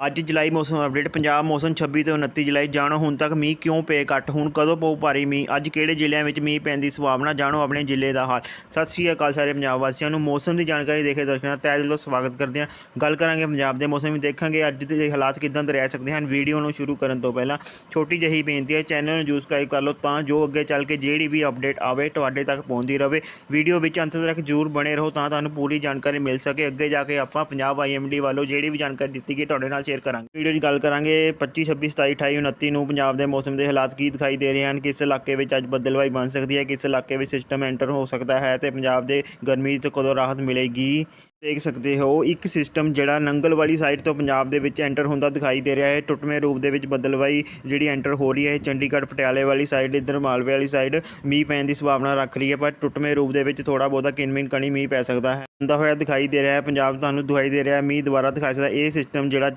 ਅੱਜ ਜੁਲਾਈ ਮੌਸਮ ਅਪਡੇਟ, ਪੰਜਾਬ ਮੌਸਮ 26 ਤੋਂ 29 ਜੁਲਾਈ, ਜਾਣੋ ਹੁਣ ਤੱਕ ਮੀਂਹ ਕਿਉਂ ਪਏ ਘੱਟ, ਹੁਣ ਕਦੋਂ ਪਊ ਭਾਰੀ ਮੀਂਹ, ਅੱਜ ਕਿਹੜੇ ਜ਼ਿਲ੍ਹਿਆਂ ਵਿੱਚ ਮੀਂਹ ਪੈਣ ਦੀ ਸੰਭਾਵਨਾ, ਜਾਣੋ ਆਪਣੇ ਜ਼ਿਲ੍ਹੇ ਦਾ ਹਾਲ। ਸਤਿ ਸ਼੍ਰੀ ਅਕਾਲ ਸਾਰੇ ਪੰਜਾਬ ਵਾਸੀਆਂ ਨੂੰ, ਮੌਸਮ ਦੀ ਜਾਣਕਾਰੀ ਦੇਖੇ ਦਰਸ਼ਕਾਂ ਦਾ ਤਹਿ ਦਿਲੋਂ ਸਵਾਗਤ ਕਰਦੇ ਹਾਂ। ਗੱਲ ਕਰਾਂਗੇ ਪੰਜਾਬ ਦੇ ਮੌਸਮ ਵਿੱਚ ਦੇਖਾਂਗੇ ਅੱਜ ਦੇ ਹਾਲਾਤ ਕਿਦਾਂ ਦੇ ਰਹਿ ਸਕਦੇ ਹਨ। ਵੀਡੀਓ ਨੂੰ ਸ਼ੁਰੂ ਕਰਨ ਤੋਂ ਪਹਿਲਾਂ ਛੋਟੀ ਜਿਹੀ ਬੇਨਤੀ ਹੈ, ਚੈਨਲ ਨੂੰ ਸਬਸਕ੍ਰਾਈਬ ਕਰ ਲਓ ਤਾਂ ਜੋ ਅੱਗੇ ਚੱਲ ਕੇ ਜਿਹੜੀ ਵੀ ਅਪਡੇਟ ਆਵੇ, ਤੁਹਾਡੇ ਤੱਕ ਪਹੁੰਚਦੀ ਰਹੇ ਵੀਡੀਓ ਵਿੱਚ ਅੰਤ ਤੱਕ ਜ਼ਰੂਰ ਬਣੇ ਰਹੋ ਤਾਂ ਤੁਹਾਨੂੰ ਪੂਰੀ ਜਾਣਕਾਰੀ ਮਿਲ ਸਕੇ। ਅੱਗੇ ਜਾ ਕੇ ਆਪਾਂ ਪੰਜਾਬ ਆਈਐਮਡੀ ਵੱਲੋਂ ਜਿਹੜੀ ਵੀ ਜਾਣਕਾਰੀ ਦਿੱਤੀ ਗਈ, ਤੁਹਾਡੇ ਨਾਲ ਸ਼ੇਅਰ ਕਰਾਂਗੇ। ਵੀਡੀਓ ਦੀ ਗੱਲ ਕਰਾਂਗੇ 25 26 27 28 29 ਨੂੰ ਪੰਜਾਬ ਦੇ ਮੌਸਮ ਦੇ ਹਾਲਾਤ ਕੀ ਦਿਖਾਈ ਦੇ ਰਹੇ ਹਨ, ਕਿਸ ਇਲਾਕੇ ਵਿੱਚ ਅੱਜ ਬੱਦਲਵਾਈ ਬਣ ਸਕਦੀ ਹੈ, ਕਿਸ ਇਲਾਕੇ ਵਿੱਚ ਸਿਸਟਮ ਐਂਟਰ ਹੋ ਸਕਦਾ ਹੈ ਤੇ ਪੰਜਾਬ ਦੇ ਗਰਮੀ ਤੋਂ ਕਦੋਂ ਰਾਹਤ ਮਿਲੇਗੀ? ਦੇਖ ਸਕਦੇ ਹੋ, ਇੱਕ ਸਿਸਟਮ ਜਿਹੜਾ ਨੰਗਲ ਵਾਲੀ ਸਾਈਡ ਤੋਂ ਪੰਜਾਬ ਦੇ ਵਿੱਚ ਐਂਟਰ ਹੁੰਦਾ ਦਿਖਾਈ ਦੇ ਰਿਹਾ ਹੈ। ਟੁੱਟਵੇਂ ਰੂਪ ਦੇ ਵਿੱਚ ਬੱਦਲਵਾਈ ਜਿਹੜੀ ਐਂਟਰ ਹੋ ਰਹੀ ਹੈ ਚੰਡੀਗੜ੍ਹ, ਪਟਿਆਲੇ ਵਾਲੀ ਸਾਈਡ ਇੱਧਰ ਮਾਲਵੇ ਵਾਲੀ ਸਾਈਡ ਮੀਂਹ ਪੈਣ ਦੀ ਸੰਭਾਵਨਾ ਰੱਖ ਰਹੀ ਹੈ, ਪਰ ਟੁੱਟਵੇਂ ਰੂਪ ਦੇ ਵਿੱਚ ਥੋੜਾ ਬਹੁਤਾ ਕਿਨਮਿਨ ਕਣੀ ਮੀਂਹ ਪੈ ਸਕਦਾ ਹੈ। ਹੁੰਦਾ ਹੋਇਆ ਦਿਖਾਈ ਦੇ ਰਿਹਾ ਹੈ, ਪੰਜਾਬ ਤੁਹਾਨੂੰ ਦਿਖਾਈ ਦੇ ਰਿਹਾ ਹੈ, ਮੀਂਹ ਦੁਬਾਰਾ ਦਿਖਾਈ ਸਕਦਾ ਇਹ ਸਿਸਟਮ ਜਿਹੜਾ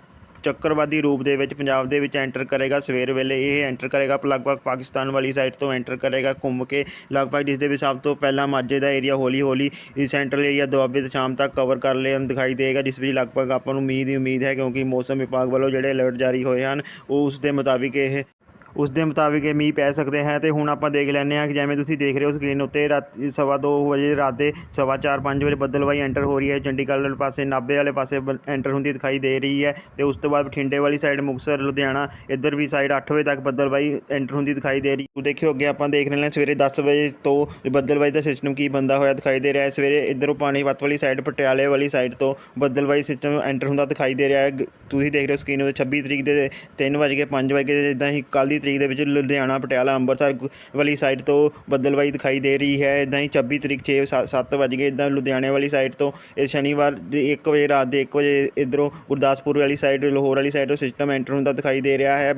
ਚੱਕਰਵਾਦੀ ਰੂਪ ਦੇ ਵਿੱਚ ਪੰਜਾਬ ਦੇ ਵਿੱਚ ਐਂਟਰ ਕਰੇਗਾ ਸਵੇਰ ਵੇਲੇ। ਇਹ ਐਂਟਰ ਕਰੇਗਾ ਲਗਭਗ ਪਾਕਿਸਤਾਨ ਵਾਲੀ ਸਾਈਡ ਤੋਂ ਐਂਟਰ ਕਰੇਗਾ ਘੁੰਮ ਕੇ। ਲਗਭਗ ਜਿਸ ਦੇ ਵਿੱਚ ਸਭ ਤੋਂ ਪਹਿਲਾਂ ਮਾਝੇ ਦਾ ਏਰੀਆ ਹੌਲੀ ਹੌਲੀ ਸੈਂਟਰਲ ਏਰੀਆ ਦੁਆਬੇ ਤੇ ਸ਼ਾਮ ਤੱਕ ਕਵਰ ਕਰ ਲਿਆ ਦਿਖਾਈ ਦੇਗਾ, ਜਿਸ ਵਿੱਚ ਲਗਭਗ ਆਪਾਂ ਨੂੰ ਮੀਂਹ ਦੀ ਉਮੀਦ ਹੈ ਕਿਉਂਕਿ ਮੌਸਮ ਵਿਭਾਗ ਵੱਲੋਂ ਜਿਹੜੇ ਅਲਰਟ ਜਾਰੀ ਹੋਏ ਹਨ, ਉਹ ਉਸ ਦੇ ਮੁਤਾਬਿਕ ਇਹ ਉਸ ਦੇ ਮੁਤਾਬਿਕ ਇਹ ਮੀਂਹ ਪੈ ਸਕਦੇ ਹੈ ਤੇ ਹੁਣ ਆਪਾਂ ਦੇਖ ਲੈਂਦੇ ਹਾਂ ਕਿ ਜਿਵੇਂ ਤੁਸੀਂ ਦੇਖ ਰਹੇ ਹੋ ਸਕਰੀਨ ਉੱਤੇ ਰਾਤੀ ਸਵਾ ਦੋ ਵਜੇ ਰਾਤ ਦੇ ਸਵਾ ਚਾਰ ਪੰਜ ਵਜੇ ਬੱਦਲਵਾਈ ਐਂਟਰ ਹੋ ਰਹੀ ਹੈ, ਚੰਡੀਗੜ੍ਹ ਵਾਲੇ ਪਾਸੇ, ਨਾਭੇ ਵਾਲੇ ਪਾਸੇ ਐਂਟਰ ਹੁੰਦੀ ਦਿਖਾਈ ਦੇ ਰਹੀ ਹੈ ਤੇ ਉਸ ਤੋਂ ਬਾਅਦ ਬਠਿੰਡੇ ਵਾਲੀ ਸਾਈਡ ਮੁਕਤਸਰ, ਲੁਧਿਆਣਾ, ਇੱਧਰ ਵੀ ਸਾਈਡ 8 ਵਜੇ ਤੱਕ ਬੱਦਲਵਾਈ ਐਂਟਰ ਹੁੰਦੀ ਦਿਖਾਈ ਦੇ ਰਹੀ ਹੈ। ਦੇਖਿਓ ਅੱਗੇ ਆਪਾਂ ਦੇਖ ਰਹੇ ਹਾਂ ਸਵੇਰੇ 10 ਵਜੇ ਤੋਂ ਬੱਦਲਵਾਈ ਦਾ ਸਿਸਟਮ ਕੀ ਬੰਦਾ ਹੋਇਆ ਦਿਖਾਈ ਦੇ ਰਿਹਾ ਹੈ। ਸਵੇਰੇ ਇੱਧਰੋਂ ਪਾਣੀਪਤ ਵਾਲੀ ਸਾਈਡ ਪਟਿਆਲੇ ਵਾਲੀ ਸਾਈਡ ਤੋਂ ਬੱਦਲਵਾਈ ਸਿਸਟਮ ਐਂਟਰ ਹੁੰਦਾ ਦਿਖਾਈ ਦੇ ਰਿਹਾ ਹੈ। ਤੁਸੀਂ ਦੇਖ ਰਹੇ ਹੋ ਸਕਰੀਨ ਉੱਤੇ 26 ਤਰੀਕ ਦੇ 3 ਵਜੇ 5 ਵਜੇ ਜਿੱਦਾਂ ਹੀ ਕੱਲ੍ਹ ਦੀ ਤਰੀਕ ਦੇ ਵਿੱਚ ਲੁਧਿਆਣਾ, ਪਟਿਆਲਾ, ਅੰਮ੍ਰਿਤਸਰ ਵਾਲੀ ਸਾਈਡ ਤੋਂ ਬੱਦਲਵਾਈ ਦਿਖਾਈ ਦੇ ਰਹੀ ਹੈ। ਇਦਾਂ ਹੀ 26 ਤਰੀਕ 6 7 ਵਜੇ ਇਦਾਂ ਲੁਧਿਆਣੇ ਵਾਲੀ ਸਾਈਡ ਤੋਂ ਇਹ ਸ਼ਨੀਵਾਰ 1 ਵਜੇ, ਰਾਤ ਦੇ 1 ਵਜੇ ਇਧਰੋਂ ਗੁਰਦਾਸਪੁਰ ਵਾਲੀ ਸਾਈਡ ਲਾਹੌਰ ਵਾਲੀ ਸਾਈਡ ਤੋਂ ਸਿਸਟਮ ਐਂਟਰ ਹੁੰਦਾ ਦਿਖਾਈ ਦੇ ਰਿਹਾ ਹੈ।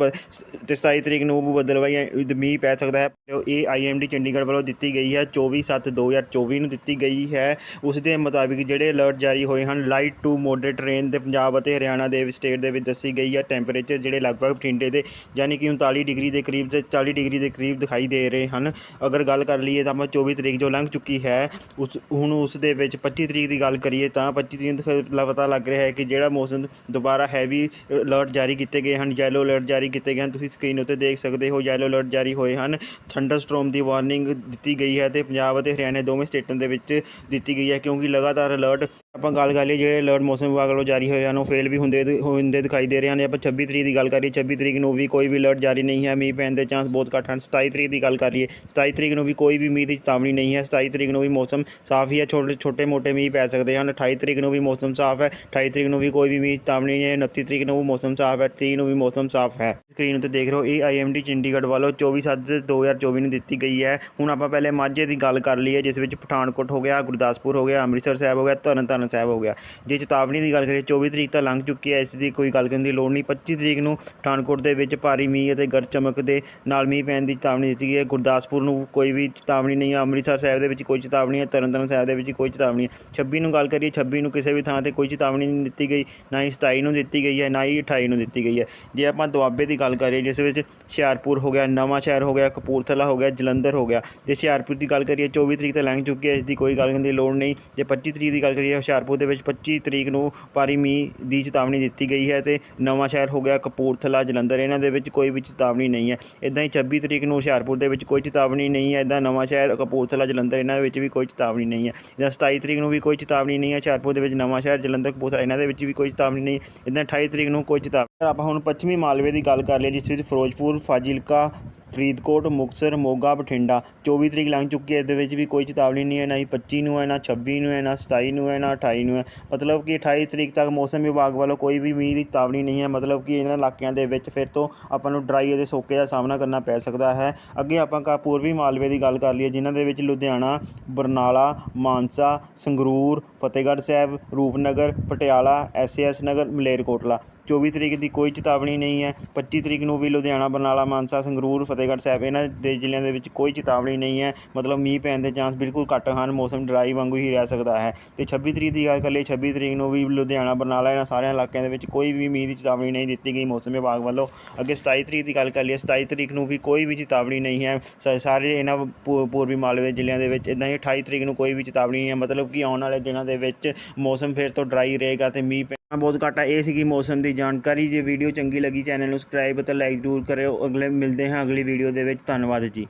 ਤੇ 27 ਤਰੀਕ ਨੂੰ ਬੱਦਲਵਾਈ ਮੀਂਹ ਪੈ ਸਕਦਾ ਹੈ। ਜੋ ਇਹ ਆਈਐਮਡੀ ਚੰਡੀਗੜ੍ਹ ਵੱਲੋਂ ਦਿੱਤੀ ਗਈ ਹੈ। 24 7 2024 ਨੂੰ ਦਿੱਤੀ ਗਈ ਹੈ। ਉਸ ਦੇ ਮੁਤਾਬਿਕ ਜਿਹੜੇ ਅਲਰਟ ਜਾਰੀ ਹੋਏ ਹਨ ਲਾਈਟ ਟੂ ਮੋਡਰੇਟ ਰੇਨ ਦੇ ਪੰਜਾਬ ਅਤੇ ਹਰਿਆਣਾ ਦੇ ਸਟੇਟ ਦੇ ਵਿੱਚ ਦੱਸੀ ਗਈ ਹੈ। ਟੈਂਪਰੇਚਰ ਜਿਹੜੇ ਲਗਭਗ ਬਠਿੰਡੇ ਦੇ ਯਾਨੀ ਕਿ 39 ਡਿਗਰੀ ਦੇ ਕਰੀਬ ਤੇ 40 ਡਿਗਰੀ ਦੇ ਕਰੀਬ ਦਿਖਾਈ ਦੇ ਰਹੇ ਹਨ। ਅਗਰ ਗੱਲ ਕਰ ਲਈਏ ਤਾਂ ਆਪਾਂ 24 ਤਰੀਕ ਜੋ ਲੰਘ ਚੁੱਕੀ ਹੈ, ਉਸ, ਹੁਣ ਉਸ ਦੇ ਵਿੱਚ 25 ਤਰੀਕ ਦੀ ਗੱਲ ਕਰੀਏ ਤਾਂ 25 ਤਰੀਕ ਨੂੰ ਦਿਖ- ਪਤਾ ਲੱਗ ਰਿਹਾ ਹੈ ਕਿ ਜਿਹੜਾ ਮੌਸਮ ਦੁਬਾਰਾ ਹੈਵੀ ਅਲਰਟ ਜਾਰੀ ਕੀਤੇ ਗਏ ਹਨ ਯੈਲੋ ਅਲਰਟ ਜਾਰੀ ਕੀਤੇ ਗਏ ਹਨ। ਤੁਸੀਂ ਸਕਰੀਨ ਉੱਤੇ ਦੇਖ ਸਕਦੇ ਹੋ ਯੈਲੋ ਅਲਰਟ ਜਾਰੀ ਹੋਏ ਹਨ। ਥੰਡਰਸਟੋਰਮ ਦੀ ਵਾਰਨਿੰਗ ਦਿੱਤੀ ਗਈ ਹੈ ਤੇ ਪੰਜਾਬ ਅਤੇ ਹਰਿਆਣਾ ਦੋਵੇਂ ਸਟੇਟਾਂ ਦੇ ਵਿੱਚ ਦਿੱਤੀ ਗਈ ਹੈ ਕਿਉਂਕਿ ਲਗਾਤਾਰ ਅਲਰਟ ਆਪਾਂ ਗੱਲ ਕਰ ਲਈਏ ਜਿਹੜੇ ਅਲਰਟ ਮੌਸਮ ਵਿਭਾਗ ਵੱਲੋਂ ਜਾਰੀ ਹੋਏ ਹਨ, ਉਹ ਫੇਲ ਵੀ ਹੁੰਦੇ ਹੁੰਦੇ ਦਿਖਾਈ ਦੇ ਰਹੇ ਹਨ। ਆਪਾਂ 26 ਤਰੀਕ ਦੀ ਗੱਲ ਕਰੀਏ 26 ਤਰੀਕ ਨੂੰ ਵੀ ਕੋਈ ਵੀ ਅਲਰਟ ਜਾਰੀ ਨਹੀਂ ਹੈ, ਮੀਂਹ ਪੈਣ ਦੇ ਚਾਂਸ ਬਹੁਤ ਘੱਟ ਹਨ। 27 ਤਰੀਕ ਦੀ ਗੱਲ ਕਰ ਲਈਏ 27 ਤਰੀਕ ਨੂੰ ਵੀ ਕੋਈ ਵੀ ਮੀਂਹ ਦੀ ਚੇਤਾਵਨੀ ਨਹੀਂ ਹੈ। 27 ਤਰੀਕ ਨੂੰ ਵੀ ਮੌਸਮ ਸਾਫ਼ ਹੀ ਹੈ, ਛੋਟੇ ਛੋਟੇ ਮੋਟੇ ਮੀਂਹ ਪੈ ਸਕਦੇ ਹਨ। 28 ਤਰੀਕ ਨੂੰ ਵੀ ਮੌਸਮ ਸਾਫ਼ ਹੈ 28 ਤਰੀਕ ਨੂੰ ਵੀ ਕੋਈ ਵੀ ਮੀਂਹ ਚੇਤਾਵਨੀ ਨਹੀਂ ਹੈ। 29 ਤਰੀਕ ਨੂੰ ਵੀ ਮੌਸਮ ਸਾਫ਼ ਹੈ 30 ਨੂੰ ਵੀ ਮੌਸਮ ਸਾਫ਼ ਹੈ। ਸਕਰੀਨ ਉੱਤੇ ਦੇਖ ਰਹੇ ਹੋ, ਇਹ ਆਈਐਮਡੀ ਚੰਡੀਗੜ੍ਹ ਵੱਲੋਂ 24 ਸੱਤ 2024 ਨੂੰ ਦਿੱਤੀ ਗਈ ਹੈ। ਹੁਣ ਆਪਾਂ ਪਹਿਲੇ ਮਾਝੇ ਦੀ ਗੱਲ ਕਰ ਲਈਏ, ਜਿਸ ਵਿੱਚ ਪਠਾਨਕੋਟ ਹੋ ਗਿਆ, ਗੁਰਦਾਸਪੁਰ ਹੋ ਗਿਆ, ਅੰਮ੍ਰਿਤਸਰ ਸਾਹਿਬ ਹੋ ਗਿਆ ਤਰਨਤਾਰਨ ਸਾਹਿਬ ਹੋ ਗਿਆ। ਜੇ ਚੇਤਾਵਨੀ ਦੀ ਗੱਲ ਕਰੀਏ 24 ਤਰੀਕ ਤਾਂ ਲੰਘ ਚੁੱਕੀ ਹੈ, ਇਸ ਦੀ ਕੋਈ ਗੱਲ ਕਰਨ ਦੀ ਲੋੜ ਨਹੀਂ। 25 ਤਰੀਕ ਨੂੰ ਪਠਾਨਕੋਟ ਦੇ ਵਿੱਚ ਭਾਰੀ ਮੀਂਹ ਅਤੇ ਗਰਜ ਚਮਕ ਦੇ ਨਾਲ ਮੀਂਹ ਪੈਣ ਦੀ ਚੇਤਾਵਨੀ ਦਿੱਤੀ ਗਈ ਹੈ। ਗੁਰਦਾਸਪੁਰ ਨੂੰ ਕੋਈ ਵੀ ਚੇਤਾਵਨੀ ਨਹੀਂ ਹੈ। ਅੰਮ੍ਰਿਤਸਰ ਸਾਹਿਬ ਦੇ ਵਿੱਚ ਕੋਈ ਚੇਤਾਵਨੀ ਹੈ। ਤਰਨਤਾਰਨ ਸਾਹਿਬ ਦੇ ਵਿੱਚ ਕੋਈ ਚੇਤਾਵਨੀ ਹੈ। 26 ਨੂੰ ਗੱਲ ਕਰੀਏ 26 ਨੂੰ ਕਿਸੇ ਵੀ ਥਾਂ ਤੇ ਕੋਈ ਚੇਤਾਵਨੀ ਨਹੀਂ ਦਿੱਤੀ ਗਈ। ਨਾ ਹੀ 27 ਨੂੰ ਦਿੱਤੀ ਗਈ ਹੈ, ਨਾ ਹੀ 28 ਨੂੰ ਦਿੱਤੀ ਗਈ ਹੈ। ਜੇ ਆਪਾਂ ਦੁਆਬੇ ਦੀ ਗੱਲ ਕਰੀਏ, ਜਿਸ ਵਿੱਚ ਹੁਸ਼ਿਆਰਪੁਰ ਹੋ ਗਿਆ, ਨਵਾਂ ਸ਼ਹਿਰ ਹੋ ਗਿਆ, ਕਪੂਰਥਲਾ ਹੋ ਗਿਆ, ਜਲੰਧਰ ਹੋ ਗਿਆ। ਜੇ ਹੁਸ਼ਿਆਰਪੁਰ ਦੀ ਗੱਲ ਕਰੀਏ 24 ਤਰੀਕ ਤਾਂ ਲੰਘ ਚੁੱਕੀ ਹੈ, ਇਸ ਦੀ ਕੋਈ ਗੱਲ ਕਰਨ ਦੀ ਲੋੜ ਨਹੀਂ। ਜੇ 25 ਤਰੀਕ ਦੀ ਗੱਲ ਕਰੀਏ, ਹੁਸ਼ਿਆਰਪੁਰ ਦੇ ਵਿੱਚ 25 ਤਰੀਕ ਨੂੰ ਭਾਰੀ ਮੀਂਹ ਦੀ ਚੇਤਾਵਨੀ ਦਿੱਤੀ ਗਈ ਹੈ ਤੇ ਨਵਾਂ ਸ਼ਹਿਰ ਹੋ ਗਿਆ, ਕਪੂਰਥਲਾ, ਜਲੰਧਰ। ਇਹਨਾਂ ਦੇ ਵਿੱਚ ਕੋਈ ਵੀ ਚੇਤਾਵਨੀ ਨਹੀਂ ਹੈ। ਇਦਾਂ ਹੀ 26 ਤਰੀਕ ਨੂੰ ਹੁਸ਼ਿਆਰਪੁਰ ਦੇ ਵਿੱਚ ਕੋਈ ਚੇਤਾਵਨੀ ਨਹੀਂ ਹੈ। ਇਦਾਂ ਨਵਾਂ ਸ਼ਹਿਰ ਕਪੂਰਥਲਾ, ਜਲੰਧਰ, ਇਹਨਾਂ ਦੇ ਵਿੱਚ ਵੀ ਕੋਈ ਚੇਤਾਵਨੀ ਨਹੀਂ ਹੈ। ਇਦਾਂ 27 ਤਰੀਕ ਨੂੰ ਵੀ ਕੋਈ ਚੇਤਾਵਨੀ ਨਹੀਂ ਹੈ। ਹੁਸ਼ਿਆਰਪੁਰ ਦੇ ਵਿੱਚ ਨਵਾਂ ਸ਼ਹਿਰ, ਜਲੰਧਰ, ਕਪੂਰਥਲਾ, ਇਹਨਾਂ ਦੇ ਵਿੱਚ ਵੀ ਕੋਈ ਚੇਤਾਵਨੀ ਨਹੀਂ। ਇਦਾਂ 28 ਤਰੀਕ ਨੂੰ ਕੋਈ ਚੇਤਾਵਨੀ ਆਪਾਂ ਹੁਣ ਪੱਛਮੀ ਮਾਲਵੇ ਦੀ ਗੱਲ ਕਰ ਲਈਏ, ਜਿਸ ਵਿੱਚ ਫਿਰੋਜ਼ਪੁਰ, ਫਾਜ਼ਿਲਕਾ ਫਰੀਦਕੋਟ, ਮੁਕਤਸਰ, ਮੋਗਾ, ਬਠਿੰਡਾ। 24 ਤਰੀਕ ਲੰਘ ਚੁੱਕੀ ਹੈ। ਇਹਦੇ ਵਿੱਚ ਵੀ ਕੋਈ ਚੇਤਾਵਨੀ ਨਹੀਂ ਹੈ, ਨਾ ਹੀ 25 ਨੂੰ ਹੈ, ਨਾ 26 ਨੂੰ ਹੈ, ਨਾ 27 ਨੂੰ ਹੈ, ਨਾ 28 ਨੂੰ ਹੈ। ਮਤਲਬ ਕਿ 28 ਤਰੀਕ ਤੱਕ ਮੌਸਮ ਵਿਭਾਗ ਵੱਲੋਂ ਕੋਈ ਵੀ ਮੀਂਹ ਦੀ ਚੇਤਾਵਨੀ ਨਹੀਂ ਹੈ। ਮਤਲਬ ਕਿ ਇਹਨਾਂ ਇਲਾਕਿਆਂ ਦੇ ਵਿੱਚ ਫਿਰ ਤੋਂ ਆਪਾਂ ਨੂੰ ਡਰਾਈ ਅਤੇ ਸੋਕੇ ਦਾ ਸਾਹਮਣਾ ਕਰਨਾ ਪੈ ਸਕਦਾ ਹੈ। ਅੱਗੇ ਆਪਾਂ ਕਾ ਪੂਰਬੀ ਮਾਲਵੇ ਦੀ ਗੱਲ ਕਰ ਲਈਏ, ਜਿਨ੍ਹਾਂ ਦੇ ਵਿੱਚ ਲੁਧਿਆਣਾ, ਬਰਨਾਲਾ, ਮਾਨਸਾ, ਸੰਗਰੂਰ, ਫਤਿਹਗੜ੍ਹ ਸਾਹਿਬ, ਰੂਪਨਗਰ, ਪਟਿਆਲਾ ਐਸਏਐਸ ਨਗਰ, ਮਲੇਰਕੋਟਲਾ। 24 ਤਰੀਕ ਦੀ ਕੋਈ ਚੇਤਾਵਨੀ ਨਹੀਂ ਹੈ। 25 ਤਰੀਕ ਨੂੰ ਵੀ ਲੁਧਿਆਣਾ, ਬਰਨਾਲਾ, ਮਾਨਸਾ, ਸੰਗਰੂਰ ਫਤਿਹਗੜ੍ਹ ਸਾਹਿਬ, ਇਹਨਾਂ ਦੇ ਜ਼ਿਲ੍ਹਿਆਂ ਦੇ ਵਿੱਚ ਕੋਈ ਚੇਤਾਵਨੀ ਨਹੀਂ ਹੈ। ਮਤਲਬ ਮੀਂਹ ਪੈਣ ਦੇ ਚਾਂਸ ਬਿਲਕੁਲ ਘੱਟ ਹਨ, ਮੌਸਮ ਡਰਾਈ ਵਾਂਗੂ ਹੀ ਰਹਿ ਸਕਦਾ ਹੈ। ਤੇ 26 ਤਰੀਕ ਦੀ ਗੱਲ ਕਰ ਲਈ 26 ਤਰੀਕ ਨੂੰ ਵੀ ਲੁਧਿਆਣਾ, ਬਰਨਾਲਾ, ਇਹਨਾਂ ਸਾਰਿਆਂ ਇਲਾਕਿਆਂ ਦੇ ਵਿੱਚ ਕੋਈ ਵੀ ਮੀਂਹ ਦੀ ਚੇਤਾਵਨੀ ਨਹੀਂ ਦਿੱਤੀ ਗਈ ਮੌਸਮ ਵਿਭਾਗ ਵੱਲੋਂ। ਅੱਗੇ 27 ਤਰੀਕ ਦੀ ਗੱਲ ਕਰ ਲਈਏ 27 ਤਰੀਕ ਨੂੰ ਵੀ ਕੋਈ ਵੀ ਚੇਤਾਵਨੀ ਨਹੀਂ ਹੈ। ਸਾਰੇ ਇਹਨਾਂ ਪੂਰਬੀ ਮਾਲਵੇ ਜ਼ਿਲ੍ਹਿਆਂ ਦੇ ਵਿੱਚ ਇਦਾਂ ਹੀ 28 ਤਰੀਕ ਨੂੰ ਕੋਈ ਵੀ ਚੇਤਾਵਨੀ ਨਹੀਂ ਹੈ। ਮਤਲਬ ਕਿ ਆਉਣ ਵਾਲੇ ਦਿਨਾਂ ਦੇ ਵਿੱਚ ਮੌਸਮ ਫਿਰ ਤੋਂ ਡਰਾਈ ਰਹੇਗਾ ਤੇ ਮੀਂਹ ਪੈ- ਬਹੁਤ ਘੱਟ ਇਹ ਸੀਗੀ ਮੌਸਮ ਦੀ ਜਾਣਕਾਰੀ। ਜੇ ਵੀਡੀਓ ਚੰਗੀ ਲੱਗੀ, ਚੈਨਲ ਨੂੰ ਸਬਸਕ੍ਰਾਈਬ ਅਤੇ ਲਾਈਕ ਜ਼ਰੂਰ ਕਰਿਓ। ਅਗਲੇ, ਮਿਲਦੇ ਹਾਂ ਅਗਲੀ ਵੀਡੀਓ ਦੇ ਵਿੱਚ। ਧੰਨਵਾਦ ਜੀ।